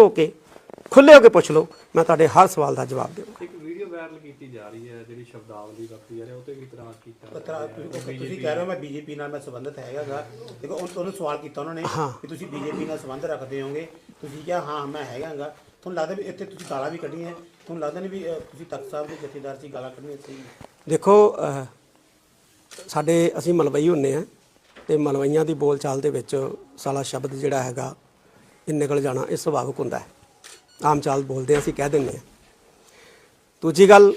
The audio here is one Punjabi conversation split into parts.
ਹੋ ਕੇ ਖੁੱਲੇ ਹੋ ਕੇ ਪੁੱਛ ਲਓ ਮੈਂ ਤੁਹਾਡੇ ਹਰ ਸਵਾਲ ਦਾ ਜਵਾਬ ਦੇਵਾਂਗਾ ਇੱਕ ਵੀਡੀਓ ਵਾਇਰਲ ਕੀਤੀ ਜਾ ਰਹੀ ਹੈ ਜਿਹੜੀ ਸ਼ਬਦਾਵਲੀ ਵਰਤੀ ਜਾ ਰਹੀ ਹੈ ਉਹ ਤੇ ਵੀ ਇਤਰਾਜ਼ ਕੀਤਾ ਪਤਰਾ ਤੁਸੀਂ ਕਹਿ ਰਹੇ ਹੋ ਮੈਂ ਬੀਜੇਪੀ ਨਾਲ ਮੈਂ ਸੰਬੰਧਿਤ ਹੈਗਾਗਾ। ਦੇਖੋ ਉਹ ਤੁਹਾਨੂੰ ਸਵਾਲ ਕੀਤਾ ਉਹਨਾਂ ਨੇ ਕਿ ਤੁਸੀਂ ਬੀਜੇਪੀ ਨਾਲ ਸੰਬੰਧ ਰੱਖਦੇ ਹੋਗੇ ਤੁਸੀਂ ਕਿਹਾ ਹਾਂ ਮੈਂ ਹੈਗਾਗਾ। ਤੁਹਾਨੂੰ ਲੱਗਦਾ ਵੀ ਇੱਥੇ ਤੁਸੀਂ ਗਾਲਾਂ ਵੀ ਕੱਢੀਆਂ। ਤੁਹਾਨੂੰ ਲੱਗਦਾ ਨਹੀਂ ਵੀ ਤੁਸੀਂ ਤਖਤ ਸਾਹਿਬ ਦੇ ਜਥੇਦਾਰ ਸੀ ਗਾਲਾਂ ਕੱਢੀਆਂ ਸੀ ਦੇਖੋ ਸਾਡੇ ਅਸੀਂ ਮਲਵਈ ਹੁੰਨੇ ਆ ਤੇ ਮਲਵਈਆਂ ਦੀ ਬੋਲਚਾਲ ਦੇ ਵਿੱਚ ਸਾਲਾ ਸ਼ਬਦ ਜਿਹੜਾ ਹੈਗਾ ਇਹ ਨਿਕਲ ਜਾਣਾ ਇਹ ਸੁਭਾਵਿਕ ਹੁੰਦਾ ਹੈ। ਆਮ ਚਾਲ ਬੋਲਦੇ ਅਸੀਂ ਕਹਿ ਦਿੰਦੇ ਹਾਂ। ਦੂਜੀ ਗੱਲ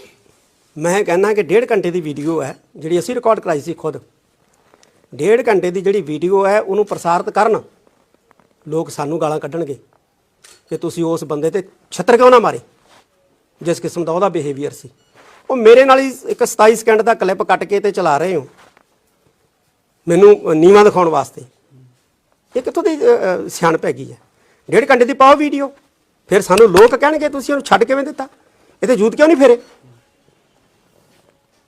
ਮੈਂ ਕਹਿੰਦਾ ਕਿ ਡੇਢ ਘੰਟੇ ਦੀ ਵੀਡੀਓ ਹੈ ਜਿਹੜੀ ਅਸੀਂ ਰਿਕਾਰਡ ਕਰਾਈ ਸੀ ਖੁਦ। ਡੇਢ ਘੰਟੇ ਦੀ ਜਿਹੜੀ ਵੀਡੀਓ ਹੈ ਉਹਨੂੰ ਪ੍ਰਸਾਰਿਤ ਕਰਨ ਲੋਕ ਸਾਨੂੰ ਗਾਲਾਂ ਕੱਢਣਗੇ ਕਿ ਤੁਸੀਂ ਉਸ ਬੰਦੇ ਤੇ ਛੱਤਰ ਕਿਉਂ ਨਾ ਮਾਰੇ ਜਿਸ ਕਿਸਮ ਦਾ ਉਹਦਾ ਬਿਹੇਵੀਅਰ ਸੀ। ਉਹ ਮੇਰੇ ਨਾਲ ਹੀ ਇੱਕ 27 ਸਕਿੰਟ ਦਾ ਕਲਿੱਪ ਕੱਟ ਕੇ ਤੇ ਚਲਾ ਰਹੇ ਹੋ ਮੈਨੂੰ ਨੀਵਾ ਦਿਖਾਉਣ ਵਾਸਤੇ। ਇਹ ਕਿੱਥੋਂ ਦੀ ਅ, ਅ, ਸਿਆਣਪ ਹੈਗੀ ਹੈ? ਡੇਢ ਘੰਟੇ ਦੀ ਪਾਓ ਵੀਡੀਓ। ਫਿਰ ਸਾਨੂੰ ਲੋਕ ਕਹਿਣਗੇ, ਤੁਸੀਂ ਉਹਨੂੰ ਛੱਡ ਕਿਵੇਂ ਦਿੱਤਾ? ਇਹਦੇ ਜੂਤ ਕਿਉਂ ਨਹੀਂ ਫੇਰੇ?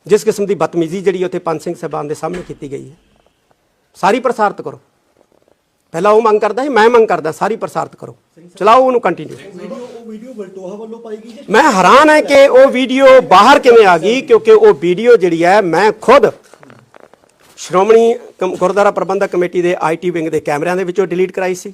ਜਿਸ ਕਿਸਮ ਦੀ ਬਦਤਮੀਜ਼ੀ ਜਿਹੜੀ ਉੱਥੇ ਪੰਜ ਸਿੰਘ ਸਾਹਿਬਾਨ ਦੇ ਸਾਹਮਣੇ ਕੀਤੀ ਗਈ ਹੈ, ਸਾਰੀ ਪ੍ਰਸਾਰਿਤ ਕਰੋ। ਪਹਿਲਾਂ ਉਹ ਮੰਗ ਕਰਦਾ ਸੀ, ਮੈਂ ਮੰਗ ਕਰਦਾ, ਸਾਰੀ ਪ੍ਰਸਾਰਿਤ ਕਰੋ। ਚਲਾਓ ਉਹਨੂੰ ਕੰਟੀਨਿਊ ਵੀਡੀਓ ਬਲਟੋਹਾ ਵੱਲੋਂ ਪਾਈ ਗਈ ਮੈਂ ਹੈਰਾਨ ਹੈ ਕਿ ਉਹ ਵੀਡੀਓ ਬਾਹਰ ਕਿਵੇਂ ਆ ਗਈ, ਕਿਉਂਕਿ ਉਹ ਵੀਡੀਓ ਜਿਹੜੀ ਹੈ, ਮੈਂ ਖੁਦ ਸ਼੍ਰੋਮਣੀ ਕਮ- ਗੁਰਦੁਆਰਾ ਪ੍ਰਬੰਧਕ ਕਮੇਟੀ ਦੇ ਆਈਟੀ ਵਿੰਗ ਦੇ ਕੈਮਰਿਆਂ ਦੇ ਵਿੱਚੋਂ ਡਿਲੀਟ ਕਰਾਈ ਸੀ।